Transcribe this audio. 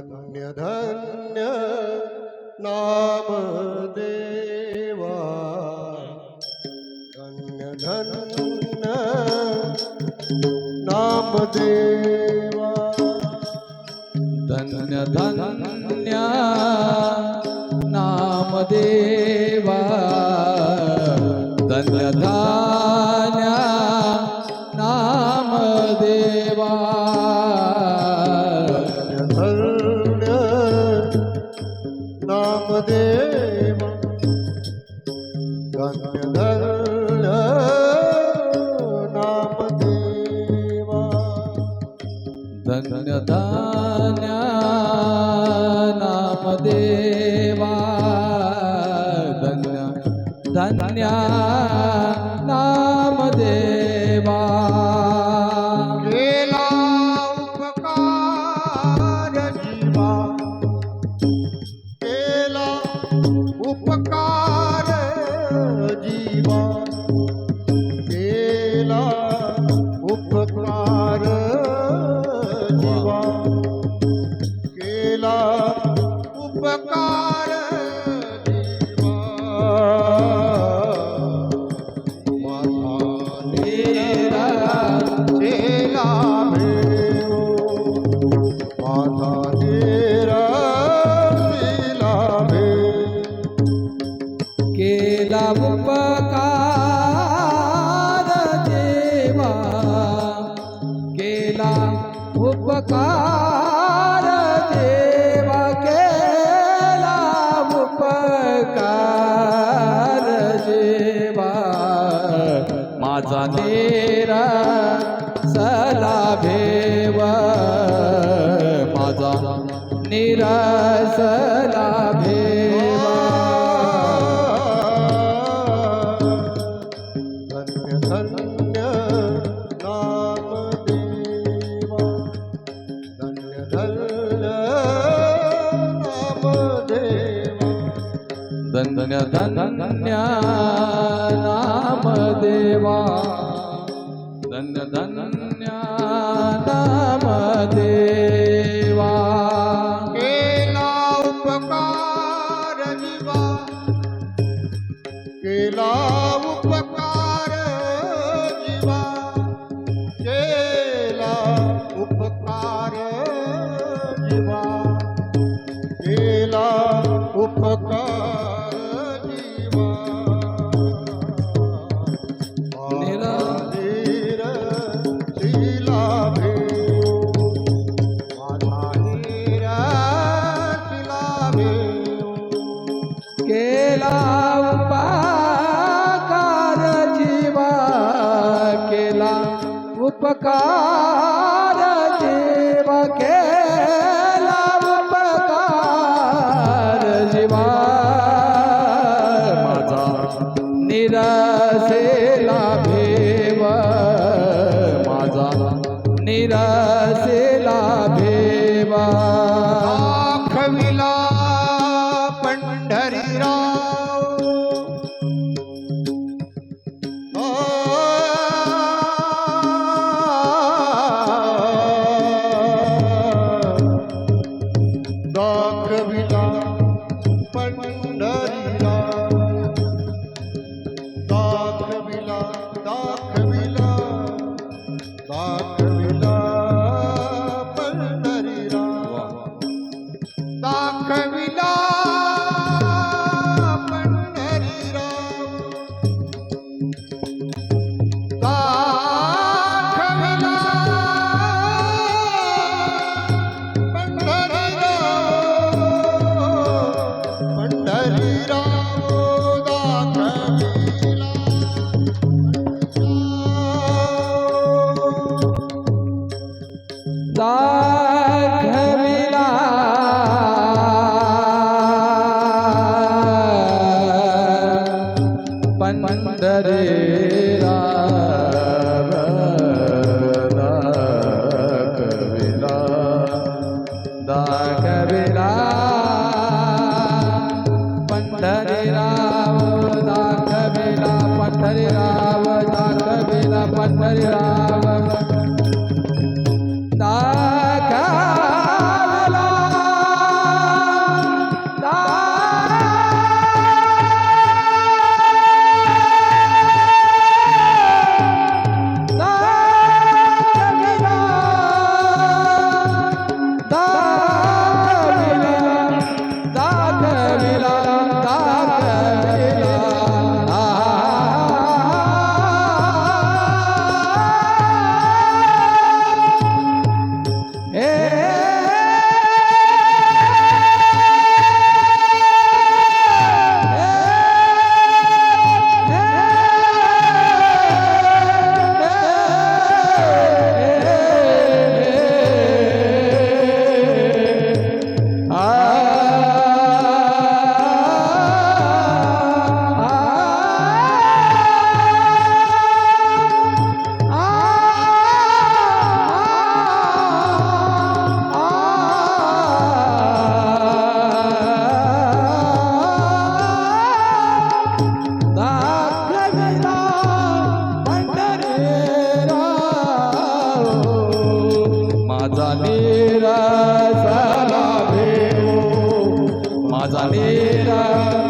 धन्य धन्य नाम देवा। धन्य धन्य नाम देवा। धन्य धन्य नामदेवा धन्य धान्य धन्य धन्य नाम देवा धन्य धान्य नामदेवा धन्य धन्य नामदेवा उपकार देवा. केला उपकार देवा. केला उपकार देवा. माझा देव भेव माझा निरासला भेवा धन्य धन्य नाम देवा धन्य धन्य नाम देवा धन्य धन्य नाम देवा धन्य धन्य नाम उपकार जीवा केला उपकार जीवा केला उपकार जीवा माझा निरासेला भेव माझा निरासेला भेवा. दाखविला दाखविला पंढरी राम दाखविला दाखविला पंढरी राम दाखविला पंढरी राम दाखविला पंढरी राम माझा नेरा